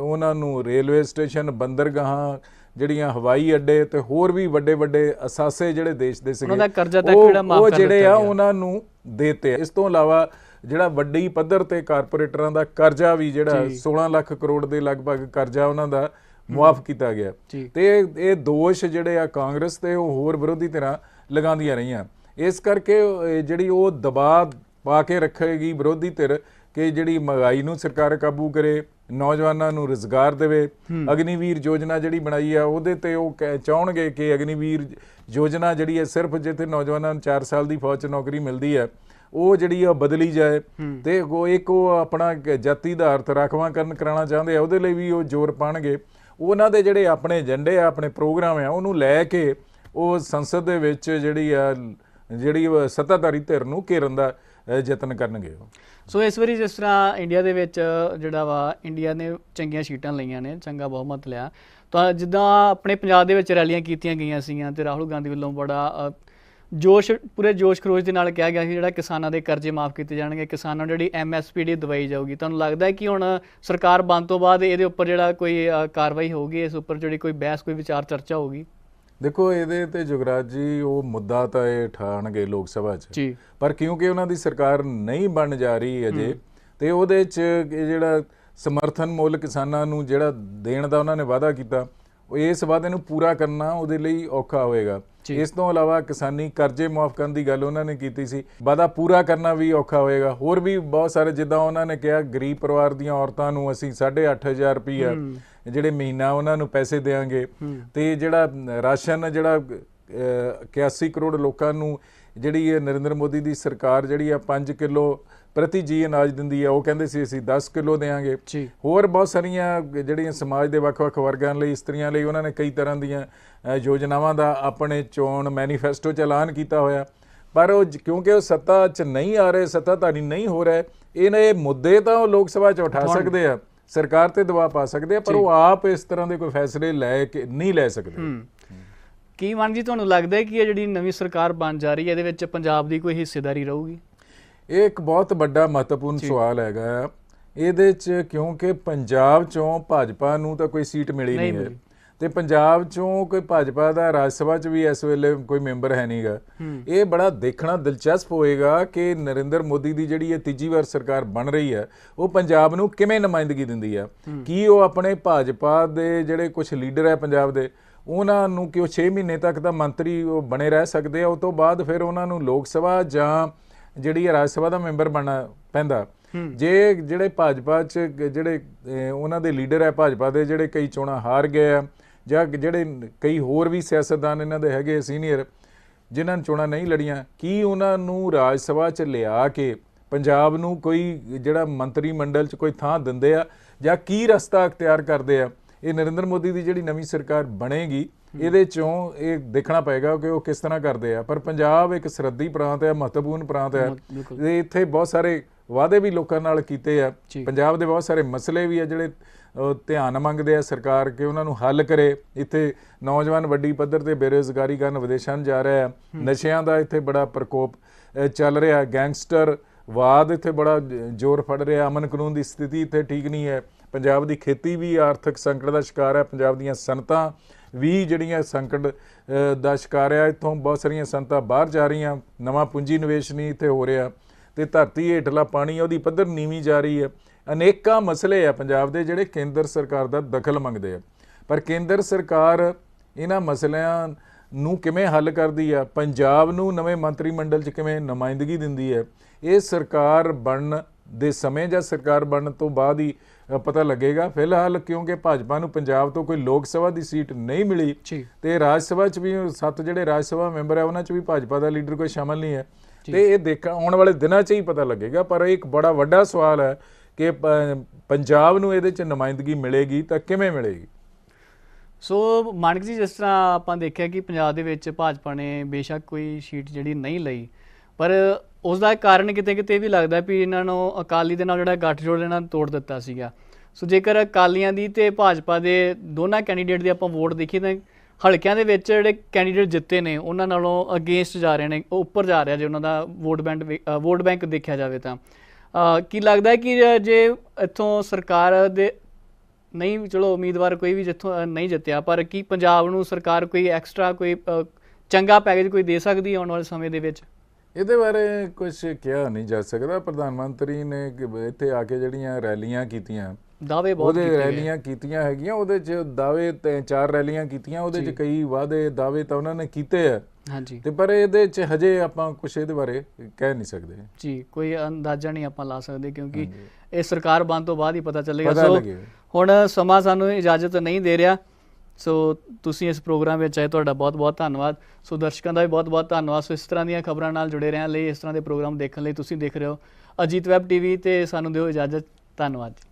ਉਹਨਾਂ ਨੂੰ ਰੇਲਵੇ ਸਟੇਸ਼ਨ ਬੰਦਰਗਾਹਾਂ ਜਿਹੜੀਆਂ ਹਵਾਈ ਅੱਡੇ ਤੇ ਹੋਰ ਵੀ ਵੱਡੇ ਵੱਡੇ ਅਸਾਸੇ ਜਿਹੜੇ ਦੇਸ਼ ਦੇ ਸੀਗੇ ਉਹਨਾਂ ਦਾ ਕਰਜ਼ਾ ਤੱਕ ਉਹ- ਜਿਹੜਾ ਮਾਫ਼ ਉਹ ਕਰ ਜਿਹੜੇ ਦਿੱਤਾ ਆ ਗਿਆ। ਉਹਨਾਂ ਨੂੰ ਦੇਤੇ। ਇਸ ਤੋਂ ਇਲਾਵਾ ਜਿਹੜਾ ਵੱਡੀ ਪੱਧਰ ਤੇ ਕਾਰਪੋਰੇਟਰਾਂ ਦਾ ਕਰਜ਼ਾ ਵੀ ਜਿਹੜਾ 16 ਲੱਖ ਕਰੋੜ ਦੇ ਲਗਭਗ ਕਰਜ਼ਾ ਉਹਨਾਂ ਦਾ ਮੁਆਫ ਕੀਤਾ ਗਿਆ। ਤੇ ਇਹ- ਇਹ ਦੋਸ਼ ਜਿਹੜੇ ਆ ਕਾਂਗਰਸ ਤੇ ਉਹ ਹੋਰ ਵਿਰੋਧੀ ਧਿਰਾਂ ਲਗਾਉਂਦੀਆਂ ਰਹੀਆਂ। ਇਸ ਕਰਕੇ ਜਿਹੜੀ ਉਹ ਦਬਾਅ ਪਾ ਕੇ ਰੱਖੇਗੀ ਵਿਰੋਧੀ ਧਿਰ ਕਿ ਜਿਹੜੀ ਮਹਿੰਗਾਈ ਨੂੰ ਸਰਕਾਰ ਕਾਬੂ ਕਰੇ ਨੌਜਵਾਨਾਂ ਨੂੰ ਰੋਜ਼ਗਾਰ ਦੇਵੇ ਅਗਨੀਵੀਰ ਯੋਜਨਾ ਜਿਹੜੀ ਬਣਾਈ ਆ ਉਹਦੇ ਤੇ ਉਹ ਚਾਹਣਗੇ ਕਿ ਅਗਨੀਵੀਰ ਯੋਜਨਾ ਜਿਹੜੀ ਹੈ ਸਿਰਫ ਜਿੱਥੇ ਨੌਜਵਾਨਾਂ ਨੂੰ 4 ਸਾਲ ਦੀ ਫੌਜ 'ਚ ਨੌਕਰੀ ਮਿਲਦੀ ਹੈ ਉਹ ਜਿਹੜੀ ਆ ਬਦਲੀ ਜਾਏ। ਤੇ ਉਹ ਇੱਕ ਉਹ ਆਪਣਾ ਜਾਤੀ ਆਧਾਰਿਤ ਰਾਖਵਾਂਕਰਨ ਕਰਾਉਣਾ ਚਾਹੁੰਦੇ ਆ ਉਹਦੇ ਲਈ ਵੀ ਉਹ ਜ਼ੋਰ ਪਾਣਗੇ। ਉਹਨਾਂ ਦੇ ਜਿਹੜੇ ਆਪਣੇ ਏਜੰਡੇ ਆ, ਆਪਣੇ ਪ੍ਰੋਗਰਾਮ ਆ, ਉਹਨੂੰ ਲੈ ਕੇ ਉਹ ਸੰਸਦ ਦੇ ਵਿੱਚ ਜਿਹੜੀ ਆ, ਜਿਹੜੀ ਸੱਤਾਧਾਰੀ ਧਿਰ ਨੂੰ ਘੇਰਨ ਦਾ ਯਤਨ ਕਰਨਗੇ ਸੋ ਇਸ ਵਾਰੀ ਜਿਸ ਤਰ੍ਹਾਂ ਇੰਡੀਆ ਦੇ ਵਿੱਚ ਜਿਹੜਾ ਵਾ ਇੰਡੀਆ ਨੇ ਚੰਗੀਆਂ ਸੀਟਾਂ ਲਈਆਂ ਨੇ, ਚੰਗਾ ਬਹੁਮਤ ਲਿਆ। ਤਾਂ ਜਿੱਦਾਂ ਆਪਣੇ ਪੰਜਾਬ ਦੇ ਵਿੱਚ ਰੈਲੀਆਂ ਕੀਤੀਆਂ ਗਈਆਂ ਸੀਗੀਆਂ ਤੇ ਰਾਹੁਲ ਗਾਂਧੀ ਵੱਲੋਂ ਬੜਾ ਜੋਸ਼ ਪੂਰੇ ਜੋਸ਼ ਖਰੋਸ਼ ਦੇ ਨਾਲ ਕਿਹਾ ਗਿਆ ਸੀ ਜਿਹੜਾ ਕਿਸਾਨਾਂ ਦੇ ਕਰਜ਼ੇ ਮਾਫ ਕੀਤੇ ਜਾਣਗੇ। ਕਿਸਾਨਾਂ ਨੂੰ ਜਿਹੜੀ ਐਮਐਸਪੀ ਦੀ ਦਵਾਈ ਜਾਊਗੀ। ਤੁਹਾਨੂੰ ਲੱਗਦਾ ਹੈ ਕਿ ਹੁਣ ਸਰਕਾਰ ਬਣ ਤੋਂ ਬਾਅਦ ਇਹਦੇ ਉੱਪਰ ਜਿਹੜਾ ਕੋਈ ਕਾਰਵਾਈ ਹੋਊਗੀ? ਇਸ ਉੱਪਰ ਜਿਹੜੀ ਕੋਈ ਬਹਿਸ ਕੋਈ ਵਿਚਾਰ ਚਰਚਾ ਹੋਊਗੀ? ਦੇਖੋ ਇਹਦੇ ਤੇ ਜੁਗਰਾਜ ਜੀ ਉਹ ਮੁੱਦਾ ਤਾਂ ਇਹ ਠਾਣਗੇ ਲੋਕ ਸਭਾ 'ਚ। ਜੀ। ਪਰ ਕਿਉਂਕਿ ਉਹਨਾਂ ਦੀ ਸਰਕਾਰ ਨਹੀਂ ਬਣ ਜਾ ਰਹੀ ਅਜੇ ਤੇ ਉਹਦੇ 'ਚ ਜਿਹੜਾ ਸਮਰਥਨ ਮੁੱਲ ਕਿਸਾਨਾਂ ਨੂੰ ਜਿਹੜਾ ਦੇਣ ਦਾ ਉਹਨਾਂ ਨੇ ਵਾਅਦਾ ਕੀਤਾ ਇਸ ਵਾਅਦੇ ਨੂੰ ਪੂਰਾ ਕਰਨਾ ਉਹਦੇ ਲਈ ਔਖਾ ਹੋਏਗਾ। ਇਸ ਤੋਂ ਇਲਾਵਾ ਕਿਸਾਨੀ ਕਰਜ਼ੇ ਮਾਫ ਕਰਨ ਦੀ ਗੱਲ ਉਹਨਾਂ ਨੇ ਕੀਤੀ ਸੀ। ਵਾਅਦਾ ਪੂਰਾ ਕਰਨਾ ਵੀ ਔਖਾ ਹੋਏਗਾ। ਹੋਰ ਵੀ ਬਹੁਤ ਸਾਰੇ ਜਿੱਦਾਂ ਉਹਨਾਂ ਨੇ ਕਿਹਾ ਗਰੀਬ ਪਰਿਵਾਰ ਦੀਆਂ ਔਰਤਾਂ ਨੂੰ ਅਸੀਂ 8500 ਰੁਪਈਆ ਜਿਹੜੇ ਮਹੀਨਾ ਉਹਨਾਂ ਨੂੰ ਪੈਸੇ ਦੇਵਾਂਗੇ। ਤੇ ਜਿਹੜਾ ਰਾਸ਼ਨ ਜਿਹੜਾ ਅਹ, 81 ਕਰੋੜ ਲੋਕਾਂ ਨੂੰ ਜਿਹੜੀ ਇਹ ਨਰਿੰਦਰ ਮੋਦੀ ਦੀ ਸਰਕਾਰ ਜਿਹੜੀ ਆ 5 ਕਿਲੋ ਪ੍ਰਤੀ ਜੀ ਅਨਾਜ ਦਿੰਦੀ ਆ ਉਹ ਕਹਿੰਦੇ ਸੀ ਅਸੀਂ 10 ਕਿਲੋ ਦੇਵਾਂਗੇ ਜੀ। ਹੋਰ ਬਹੁਤ ਸਾਰੀਆਂ ਜਿਹੜੀਆਂ ਸਮਾਜ ਦੇ ਵੱਖ-ਵੱਖ ਵਰਗਾਂ ਲਈ ਇਸਤਰੀਆਂ ਲਈ ਉਹਨਾਂ ਨੇ ਕਈ ਤਰ੍ਹਾਂ ਦੀਆਂ ਯੋਜਨਾਵਾਂ ਦਾ ਆਪਣੇ ਚੋਣ ਮੈਨੀਫੈਸਟੋ ਚ ਐਲਾਨ ਕੀਤਾ ਹੋਇਆ। ਪਰ ਉਹ ਕਿਉਂਕਿ ਉਹ ਸੱਤਾ 'ਚ ਨਹੀਂ ਆ ਰਹੇ ਸੱਤਾਧਾਰੀ ਨਹੀਂ ਹੋ ਰਹੇ ਇਹਨਾਂ ਇਹ ਮੁੱਦੇ ਤਾਂ ਉਹ ਲੋਕ ਸਭਾ 'ਚ ਉਠਾ ਸਕਦੇ ਆ ਸਰਕਾਰ ਤੇ ਦਬਾਅ ਪਾ ਸਕਦੇ ਆ ਪਰ ਉਹ ਆਪ ਇਸ ਤਰ੍ਹਾਂ ਦੇ ਕੋਈ ਫੈਸਲੇ ਲੈ ਕੇ ਨਹੀਂ ਲੈ ਸਕਦੇ। ਹੂੰ। ਕੀ ਮਨ ਜੀ ਤੁਹਾਨੂੰ ਲੱਗਦਾ ਹੈ ਕਿ ਇਹ ਜਿਹੜੀ ਨਵੀਂ ਸਰਕਾਰ ਬਣ ਜਾ ਰਹੀ ਹੈ ਇਹਦੇ ਵਿੱਚ ਪੰਜਾਬ ਦੀ ਕੋਈ ਹਿੱਸੇਦਾਰੀ ਰਹੂਗੀ? ਇਹ ਇੱਕ ਬਹੁਤ ਵੱਡਾ ਮਹੱਤਵਪੂਰਨ ਸਵਾਲ ਹੈਗਾ। ਇਹਦੇ 'ਚ ਕਿਉਂਕਿ ਪੰਜਾਬ ਚੋਂ ਭਾਜਪਾ ਨੂੰ ਤਾਂ ਕੋਈ ਸੀਟ ਮਿਲੀ ਨਹੀਂ ਹੈ। ਤੇ ਪੰਜਾਬ ਚੋਂ ਕੋਈ ਭਾਜਪਾ ਦਾ ਰਾਜ ਸਭਾ 'ਚ ਵੀ ਇਸ ਵੇਲੇ ਕੋਈ ਮੈਂਬਰ ਹੈ ਨਹੀਂਗਾ ਹੂੰ। ਇਹ ਬੜਾ ਦੇਖਣਾ ਦਿਲਚਸਪ ਹੋਏਗਾ ਕਿ ਨਰਿੰਦਰ ਮੋਦੀ ਦੀ ਜਿਹੜੀ ਇਹ ਤੀਜੀ ਵਾਰ ਸਰਕਾਰ ਬਣ ਰਹੀ ਹੈ ਉਹ ਪੰਜਾਬ ਨੂੰ ਕਿਵੇਂ ਨੁਮਾਇੰਦਗੀ ਦਿੰਦੀ ਆ ਕੀ ਉਹ ਆਪਣੇ ਭਾਜਪਾ ਦੇ ਜਿਹੜੇ ਕੁਝ ਲੀਡਰ ਹੈ ਪੰਜਾਬ ਦੇ ਉਹਨਾਂ ਨੂੰ ਕਿ ਉਹ 6 ਮਹੀਨੇ ਤੱਕ ਤਾਂ ਮੰਤਰੀ ਉਹ ਬਣੇ ਰਹਿ ਸਕਦੇ ਆ ਉਸ ਤੋਂ ਬਾਅਦ ਫਿਰ ਉਹਨਾਂ ਨੂੰ ਲੋਕ ਸਭਾ ਜਾਂ ਜਿਹੜੀ ਹੈ ਰਾਜ ਸਭਾ ਦਾ ਮੈਂਬਰ ਬਣਨਾ ਪੈਂਦਾ। ਜੇ ਜਿਹੜੇ ਭਾਜਪਾ ਚ ਜਿਹੜੇ ਉਹਨਾਂ ਦੇ ਲੀਡਰ ਹੈ ਭਾਜਪਾ ਦੇ ਜਿਹੜੇ ਕਈ ਚੋਣਾਂ ਹਾਰ ਗਏ ਆ ਜਾਂ ਜਿਹੜੇ ਕਈ ਹੋਰ ਵੀ ਸਿਆਸਤਦਾਨ ਇਹਨਾਂ ਦੇ ਹੈਗੇ ਸੀਨੀਅਰ ਜਿਨ੍ਹਾਂ ਨੇ ਚੋਣਾਂ ਨਹੀਂ ਲੜੀਆਂ ਕੀ ਉਹਨਾਂ ਨੂੰ ਰਾਜ ਸਭਾ ਚ ਲਿਆ ਕੇ ਪੰਜਾਬ ਨੂੰ ਕੋਈ ਜਿਹੜਾ ਮੰਤਰੀ ਮੰਡਲ ਚ ਕੋਈ ਥਾਂ ਦਿੰਦੇ ਆ ਜਾਂ ਕੀ ਰਸਤਾ ਅਖਤਿਆਰ ਕਰਦੇ ਆ ਇਹ ਨਰਿੰਦਰ ਮੋਦੀ ਦੀ ਜਿਹੜੀ ਨਵੀਂ ਸਰਕਾਰ ਬਣੇਗੀ ਇਹਦੇ ਚੋਂ ਇਹ ਦੇਖਣਾ ਪਏਗਾ ਕਿ ਉਹ ਕਿਸ ਤਰ੍ਹਾਂ ਕਰਦੇ ਆ। ਪਰ ਪੰਜਾਬ ਇੱਕ ਸਰਹੱਦੀ ਪ੍ਰਾਂਤ ਹੈ ਮਹੱਤਵਪੂਰਨ ਪ੍ਰਾਂਤ ਹੈ। ਤੇ ਇੱਥੇ ਬਹੁਤ ਸਾਰੇ ਵਾਅਦੇ ਵੀ ਲੋਕਾਂ ਨਾਲ ਕੀਤੇ ਆ। ਪੰਜਾਬ ਦੇ ਬਹੁਤ ਸਾਰੇ ਮਸਲੇ ਵੀ ਆ ਜਿਹੜੇ ਧਿਆਨ ਮੰਗਦੇ ਆ ਸਰਕਾਰ ਕਿ ਉਹਨਾਂ ਨੂੰ ਹੱਲ ਕਰੇ। ਇੱਥੇ ਨੌਜਵਾਨ ਵੱਡੀ ਪੱਧਰ ਤੇ ਬੇਰੁਜ਼ਗਾਰੀ ਕਾਰਨ ਵਿਦੇਸ਼ਾਂ ਨੂੰ ਜਾ ਰਿਹਾ ਹੈ। ਨਸ਼ਿਆਂ ਦਾ ਇੱਥੇ ਬੜਾ ਪ੍ਰਕੋਪ ਚੱਲ ਰਿਹਾ ਗੈਂਗਸਟਰ ਵਾਦ ਇੱਥੇ ਬੜਾ ਜ਼ੋਰ ਫੜ ਰਿਹਾ। ਅਮਨ ਕਾਨੂੰਨ ਦੀ ਸਥਿਤੀ ਇੱਥੇ ਠੀਕ ਨਹੀਂ ਹੈ। ਪੰਜਾਬ ਦੀ ਖੇਤੀ ਵੀ ਆਰਥਿਕ ਸੰਕਟ ਦਾ ਸ਼ਿਕਾਰ ਹੈ। ਪੰਜਾਬ ਦੀਆਂ ਸਨਤਾਂ ਵੀ ਜਿਹੜੀਆਂ ਸੰਕਟ ਦਾ ਸ਼ਿਕਾਰ ਹੈ ਇੱਥੋਂ ਬਹੁਤ ਸਾਰੀਆਂ ਸੰਤਾਂ ਬਾਹਰ ਜਾ ਰਹੀਆਂ, ਨਵਾਂ ਪੂੰਜੀ ਨਿਵੇਸ਼ ਨਹੀਂ ਇੱਥੇ ਹੋ ਰਿਹਾ ਤੇ ਧਰਤੀ ਹੇਠਲਾ ਪਾਣੀ ਉਹਦੀ ਪੱਧਰ ਨੀਵੀਂ ਜਾ ਰਹੀ ਹੈ ਅਨੇਕਾਂ ਮਸਲੇ ਆ ਪੰਜਾਬ ਦੇ ਜਿਹੜੇ ਕੇਂਦਰ ਸਰਕਾਰ ਦਾ ਦਖਲ ਮੰਗਦੇ ਆ। ਪਰ ਕੇਂਦਰ ਸਰਕਾਰ ਇਹਨਾਂ ਮਸਲਿਆਂ ਨੂੰ ਕਿਵੇਂ ਹੱਲ ਕਰਦੀ ਆ? ਪੰਜਾਬ ਨੂੰ ਨਵੇਂ ਮੰਤਰੀ ਮੰਡਲ 'ਚ ਕਿਵੇਂ ਨੁਮਾਇੰਦਗੀ ਦਿੰਦੀ ਹੈ ਇਹ ਸਰਕਾਰ ਬਣਨ ਦੇ ਸਮੇਂ ਜਾਂ ਸਰਕਾਰ ਬਣਨ ਤੋਂ ਬਾਅਦ ਹੀ ਪਤਾ ਲੱਗੇਗਾ। ਫਿਲਹਾਲ ਕਿਉਂਕਿ ਭਾਜਪਾ ਨੂੰ ਪੰਜਾਬ ਤੋਂ ਕੋਈ ਲੋਕ ਸਭਾ ਦੀ ਸੀਟ ਨਹੀਂ ਮਿਲੀ ਤੇ ਰਾਜ ਸਭਾ 'ਚ ਵੀ ਸੱਤ ਜਿਹੜੇ ਰਾਜ ਸਭਾ ਮੈਂਬਰ ਆ ਉਹਨਾਂ 'ਚ ਵੀ ਭਾਜਪਾ ਦਾ ਲੀਡਰ ਕੋਈ ਸ਼ਾਮਲ ਨਹੀਂ ਹੈ। ਤੇ ਇਹ ਦੇਖ ਆਉਣ ਵਾਲੇ ਦਿਨਾਂ 'ਚ ਹੀ ਪਤਾ ਲੱਗੇਗਾ ਪਰ ਇਹ ਇੱਕ ਬੜਾ ਵੱਡਾ ਸਵਾਲ ਹੈ ਕਿ ਪੰਜਾਬ ਨੂੰ ਇਹਦੇ 'ਚ ਨੁਮਾਇੰਦਗੀ ਮਿਲੇਗੀ ਤਾਂ ਕਿਵੇਂ ਮਿਲੇਗੀ? ਸੋ ਮਾਨਕ ਜੀ ਜਿਸ ਤਰ੍ਹਾਂ ਆਪਾਂ ਦੇਖਿਆ ਕਿ ਪੰਜਾਬ ਦੇ ਵਿੱਚ ਭਾਜਪਾ ਨੇ ਬੇਸ਼ੱਕ ਕੋਈ ਸੀਟ ਜਿਹੜੀ ਨਹੀਂ ਲਈ ਪਰ ਉਸ ਦਾ ਕਾਰਨ ਕਿਤੇ ਕਿਤੇ ਇਹ ਵੀ ਲੱਗਦਾ ਵੀ ਇਹਨਾਂ ਨੂੰ ਅਕਾਲੀ ਦੇ ਨਾਲ ਜਿਹੜਾ ਗੱਠਜੋੜ ਇਹਨਾਂ ਨੇ ਤੋੜ ਦਿੱਤਾ ਸੀਗਾ। ਸੋ ਜੇਕਰ ਅਕਾਲੀਆਂ ਦੀ ਤੇ ਭਾਜਪਾ ਦੇ ਦੋਨਾਂ ਕੈਂਡੀਡੇਟ ਦੀ ਆਪਾਂ ਵੋਟ ਦੇਖੀਏ ਤਾਂ ਹਲਕਿਆਂ ਦੇ ਵਿੱਚ ਜਿਹੜੇ ਕੈਂਡੀਡੇਟ ਜਿੱਤੇ ਨੇ, ਉਹਨਾਂ ਨਾਲੋਂ ਅਗੇਂਸਟ ਜਾ ਰਹੇ ਨੇ, ਉਹ ਉੱਪਰ ਜਾ ਰਿਹਾ ਜੇ ਉਹਨਾਂ ਦਾ ਵੋਟ ਬੈਂਕ ਵੋਟ ਬੈਂਕ ਦੇਖਿਆ ਜਾਵੇ ਤਾਂ। ਕੀ ਲੱਗਦਾ ਕਿ ਜੇ ਇੱਥੋਂ ਸਰਕਾਰ ਦੇ ਨਹੀਂ, ਚਲੋ ਉਮੀਦਵਾਰ ਕੋਈ ਵੀ ਜਿੱਥੋਂ ਨਹੀਂ ਜਿੱਤਿਆ, ਪਰ ਕੀ ਪੰਜਾਬ ਨੂੰ ਸਰਕਾਰ ਕੋਈ ਐਕਸਟਰਾ ਕੋਈ ਚੰਗਾ ਪੈਕੇਜ ਕੋਈ ਦੇ ਸਕਦੀ ਹੈ ਆਉਣ ਵਾਲੇ ਸਮੇਂ ਦੇ ਵਿੱਚ? ਇਹਦੇ ਬਾਰੇ ਕੁਝ ਕਿਹਾ ਨਹੀਂ ਜਾ ਸਕਦਾ। ਪ੍ਰਧਾਨ ਮੰਤਰੀ ਨੇ ਇੱਥੇ ਆ ਕੇ ਜਿਹੜੀਆਂ ਰੈਲੀਆਂ ਕੀਤੀਆਂ ਦਾਅਵੇ ਬਹੁਤ ਉਹਦੇ ਰੈਲੀਆਂ ਕੀਤੀਆਂ ਹੈਗੀਆਂ ਉਹਦੇ 'ਚ ਦਾਅਵੇ ਤੇ ਚਾਰ ਰੈਲੀਆਂ ਕੀਤੀਆਂ ਉਹਦੇ 'ਚ ਕਈ ਵਾਅਦੇ ਦਾਅਵੇ ਤਾਂ ਉਹਨਾਂ ਨੇ ਕੀਤੇ ਆ। ਹਾਂਜੀ। ਤੇ ਪਰ ਇਹਦੇ 'ਚ ਹਜੇ ਆਪਾਂ ਕੁਝ ਇਹਦੇ ਬਾਰੇ ਕਹਿ ਨਹੀਂ ਸਕਦੇ। ਜੀ ਕੋਈ ਅੰਦਾਜ਼ਾ ਨਹੀਂ ਆਪਾਂ ਲਾ ਸਕਦੇ ਕਿਉਂਕਿ ਇਹ ਸਰਕਾਰ ਬਣ ਤੋਂ ਬਾਅਦ ਹੀ ਪਤਾ ਚੱਲੇਗਾ। ਸੋ। ਹੁਣ ਸਮਾਂ ਸਾਨੂੰ ਇਜਾਜ਼ਤ ਨਹੀਂ ਦੇ ਰਿਹਾ। ਸੋ ਤੁਸੀਂ ਇਸ ਪ੍ਰੋਗਰਾਮ ਵਿੱਚ ਆਏ, ਤੁਹਾਡਾ ਬਹੁਤ ਬਹੁਤ ਧੰਨਵਾਦ। ਸੋ ਦਰਸ਼ਕਾਂ ਦਾ ਵੀ ਬਹੁਤ ਬਹੁਤ ਧੰਨਵਾਦ। ਸੋ ਇਸ ਤਰ੍ਹਾਂ ਦੀਆਂ ਖਬਰਾਂ ਨਾਲ ਜੁੜੇ ਰਹਿਣ ਲਈ, ਇਸ ਤਰ੍ਹਾਂ ਦੇ ਪ੍ਰੋਗਰਾਮ ਦੇਖਣ ਲਈ ਤੁਸੀਂ ਦੇਖ ਰਹੇ ਹੋ। ਅਜੀਤ ਵੈਬ ਟੀਵੀ ਤੇ ਸਾਨੂੰ ਦਿਓ ਇਜਾਜ਼ਤ। ਧੰਨਵਾਦ ਜੀ।